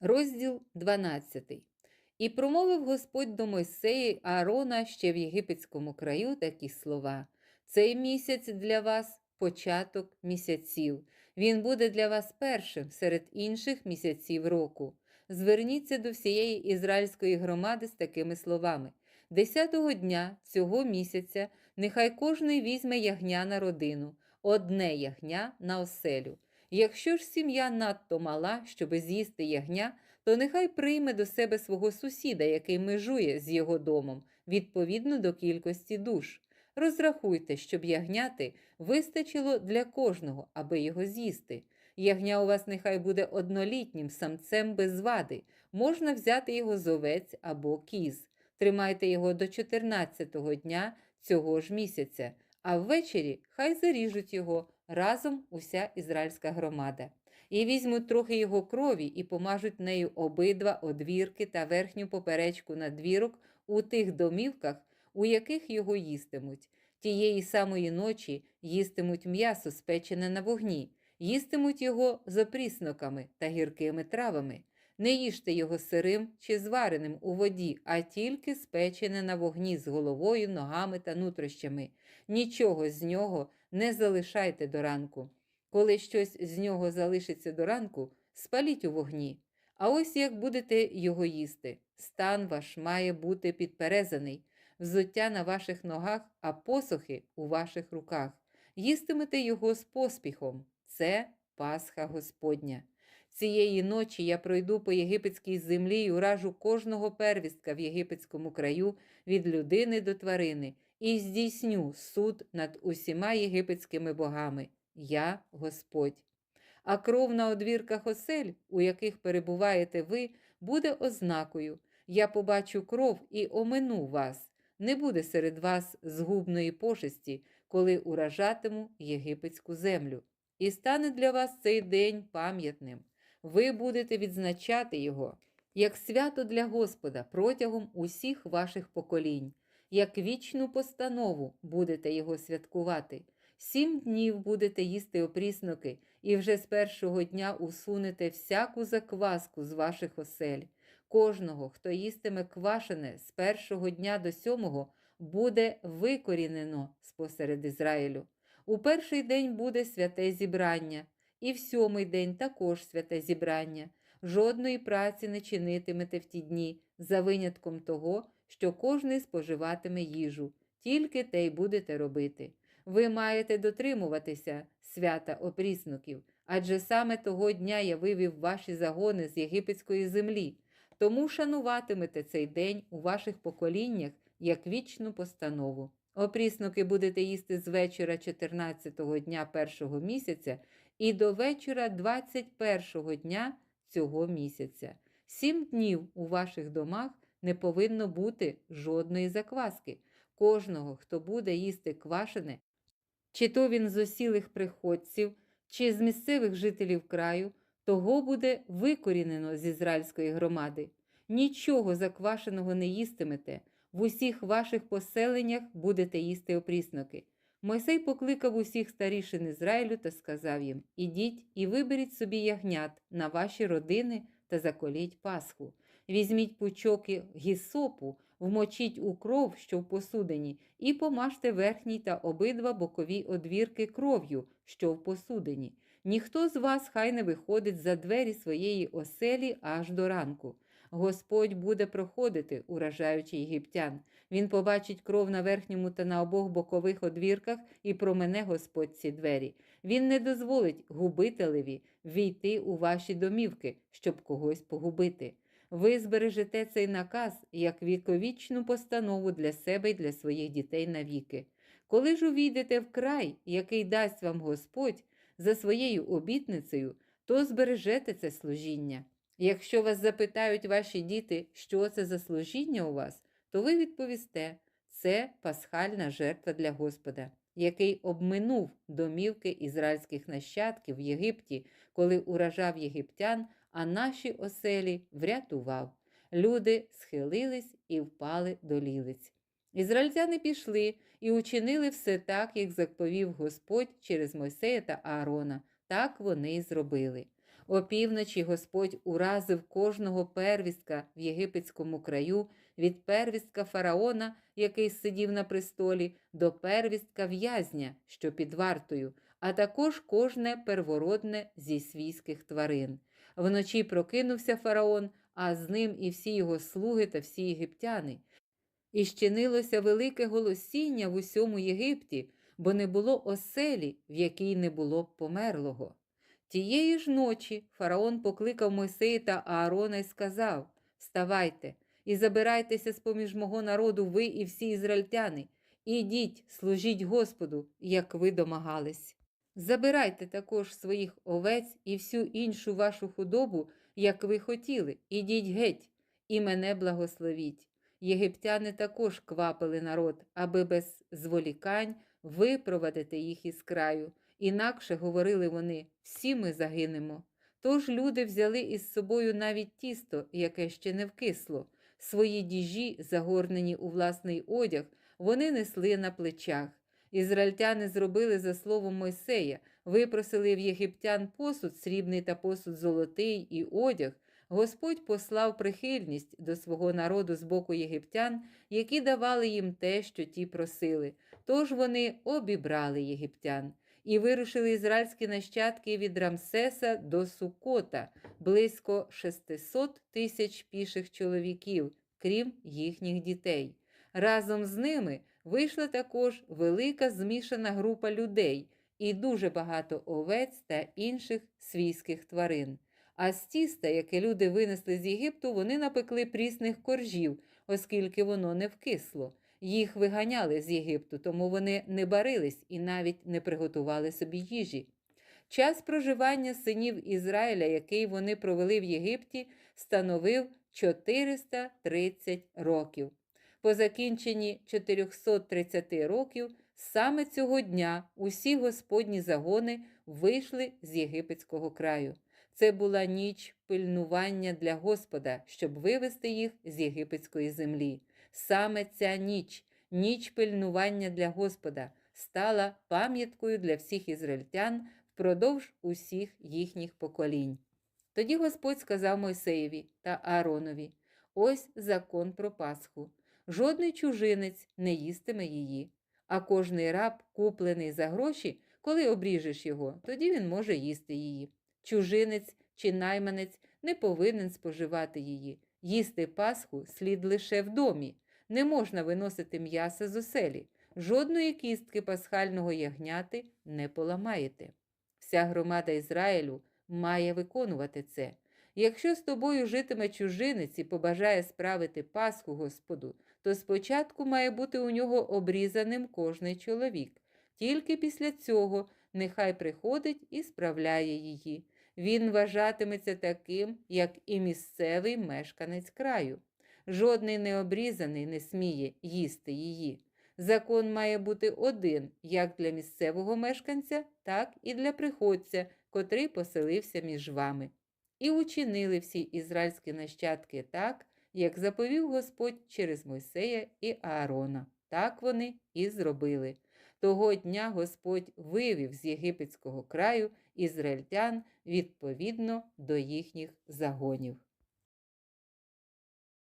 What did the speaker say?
Розділ 12. І промовив Господь до Мойсея Аарона ще в єгипетському краю такі слова: Цей місяць для вас початок місяців. Він буде для вас першим серед інших місяців року. Зверніться до всієї ізраїльської громади з такими словами: Десятого дня цього місяця нехай кожний візьме ягня на родину, одне ягня на оселю. Якщо ж сім'я надто мала, щоби з'їсти ягня, то нехай прийме до себе свого сусіда, який межує з його домом, відповідно до кількості душ. Розрахуйте, щоб ягняти вистачило для кожного, аби його з'їсти. Ягня у вас нехай буде однолітнім самцем без вади. Можна взяти його з овець або кіз. Тримайте його до 14-го дня цього ж місяця, а ввечері хай заріжуть його разом уся ізраїльська громада. І візьмуть трохи його крові і помажуть нею обидва одвірки та верхню поперечку надвірок у тих домівках, у яких його їстимуть. Тієї самої ночі їстимуть м'ясо, спечене на вогні, їстимуть його з опрісноками та гіркими травами. Не їжте його сирим чи звареним у воді, а тільки спечене на вогні з головою, ногами та нутрощами. Нічого з нього не залишайте до ранку. Коли щось з нього залишиться до ранку, спаліть у вогні. А ось як будете його їсти, стан ваш має бути підперезаний, взуття на ваших ногах, а посохи у ваших руках. Їстимете його з поспіхом. Це Пасха Господня. Цієї ночі я пройду по єгипетській землі і уражу кожного первістка в єгипетському краю від людини до тварини, і здійсню суд над усіма єгипетськими богами. Я Господь. А кров на одвірках осель, у яких перебуваєте ви, буде ознакою. Я побачу кров і омину вас. Не буде серед вас згубної пошесті, коли уражатиму єгипетську землю. І стане для вас цей день пам'ятним. Ви будете відзначати його як свято для Господа протягом усіх ваших поколінь, як вічну постанову будете його святкувати. Сім днів будете їсти опрісноки, і вже з першого дня усунете всяку закваску з ваших осель. Кожного, хто їстиме квашене з першого дня до сьомого, буде викорінено спосеред Ізраїлю. У перший день буде святе зібрання, і в сьомий день також святе зібрання. Жодної праці не чинитимете в ті дні, за винятком того, що кожний споживатиме їжу, тільки те й будете робити. Ви маєте дотримуватися свята опрісноків, адже саме того дня я вивів ваші загони з єгипетської землі, тому шануватимете цей день у ваших поколіннях як вічну постанову. Опріснуки будете їсти з вечора 14-го дня першого місяця і до вечора 21-го дня цього місяця. Сім днів у ваших домах не повинно бути жодної закваски. Кожного, хто буде їсти квашене, чи то він з осілих приходців, чи з місцевих жителів краю, того буде викорінено з ізраїльської громади. Нічого заквашеного не їстимете, в усіх ваших поселеннях будете їсти опрісноки. Мойсей покликав усіх старішин Ізраїлю та сказав їм: Ідіть і виберіть собі ягнят на ваші родини та заколіть Пасху. Візьміть пучок гісопу, вмочіть у кров, що в посудині, і помажте верхній та обидва бокові одвірки кров'ю, що в посудині. Ніхто з вас хай не виходить за двері своєї оселі аж до ранку. Господь буде проходити, уражаючи єгиптян. Він побачить кров на верхньому та на обох бокових одвірках і промене Господь ці двері. Він не дозволить губителеві війти у ваші домівки, щоб когось погубити. Ви збережете цей наказ як віковічну постанову для себе і для своїх дітей навіки. Коли ж увійдете в край, який дасть вам Господь за своєю обітницею, то збережете це служіння. Якщо вас запитають ваші діти, що це за служіння у вас, то ви відповісте, це пасхальна жертва для Господа, який обминув домівки ізраїльських нащадків в Єгипті, коли уражав єгиптян, а наші оселі врятував. Люди схилились і впали до лілиць. Ізраїльтяни пішли і учинили все так, як заповів Господь через Мойсея та Аарона. Так вони й зробили. Опівночі Господь уразив кожного первістка в єгипетському краю від первістка фараона, який сидів на престолі, до первістка в'язня, що під вартою, а також кожне первородне зі свійських тварин. Вночі прокинувся фараон, а з ним і всі його слуги та всі єгиптяни. І щинилося велике голосіння в усьому Єгипті, бо не було оселі, в якій не було б померлого. Тієї ж ночі фараон покликав Мойсея та Аарона і сказав: Вставайте і забирайтеся з поміж мого народу, ви і всі ізраїльтяни, і йдіть, служіть Господу, як ви домагались. Забирайте також своїх овець і всю іншу вашу худобу, як ви хотіли, ідіть геть, і мене благословіть. Єгиптяни також квапили народ, аби без зволікань випровадити їх із краю. Інакше говорили вони всі ми загинемо. Тож люди взяли із собою навіть тісто, яке ще не вкисло. Свої діжі, загорнені у власний одяг, вони несли на плечах. Ізраїльтяни зробили за словом Мойсея, випросили в єгиптян посуд срібний та посуд золотий і одяг. Господь послав прихильність до свого народу з боку єгиптян, які давали їм те, що ті просили. Тож вони обібрали єгиптян і вирушили ізраїльські нащадки від Рамсеса до Сукота, близько 600 тисяч піших чоловіків, крім їхніх дітей. Разом з ними вийшла також велика змішана група людей і дуже багато овець та інших свійських тварин. А з тіста, яке люди винесли з Єгипту, вони напекли прісних коржів, оскільки воно не вкисло. Їх виганяли з Єгипту, тому вони не барились і навіть не приготували собі їжі. Час проживання синів Ізраїля, який вони провели в Єгипті, становив 430 років. По закінченні 430 років саме цього дня усі господні загони вийшли з єгипетського краю. Це була ніч пильнування для Господа, щоб вивести їх з єгипетської землі. Саме ця ніч, ніч пильнування для Господа, стала пам'яткою для всіх ізраїльтян впродовж усіх їхніх поколінь. Тоді Господь сказав Мойсеєві та Ааронові: Ось закон про Пасху. Жодний чужинець не їстиме її, а кожний раб, куплений за гроші, коли обріжеш його, тоді він може їсти її. Чужинець чи найманець не повинен споживати її. Їсти Пасху слід лише в домі. Не можна виносити м'яса з оселі. Жодної кістки пасхального ягняти не поламаєте. Вся громада Ізраїлю має виконувати це. Якщо з тобою житиме чужинець і побажає справити Пасху Господу, то спочатку має бути у нього обрізаним кожний чоловік. Тільки після цього нехай приходить і справляє її. Він вважатиметься таким, як і місцевий мешканець краю. Жодний необрізаний не сміє їсти її. Закон має бути один як для місцевого мешканця, так і для приходця, котрий поселився між вами. І учинили всі ізраїльські нащадки так, як заповів Господь через Мойсея і Аарона. Так вони і зробили. Того дня Господь вивів з єгипетського краю ізраїльтян відповідно до їхніх загонів.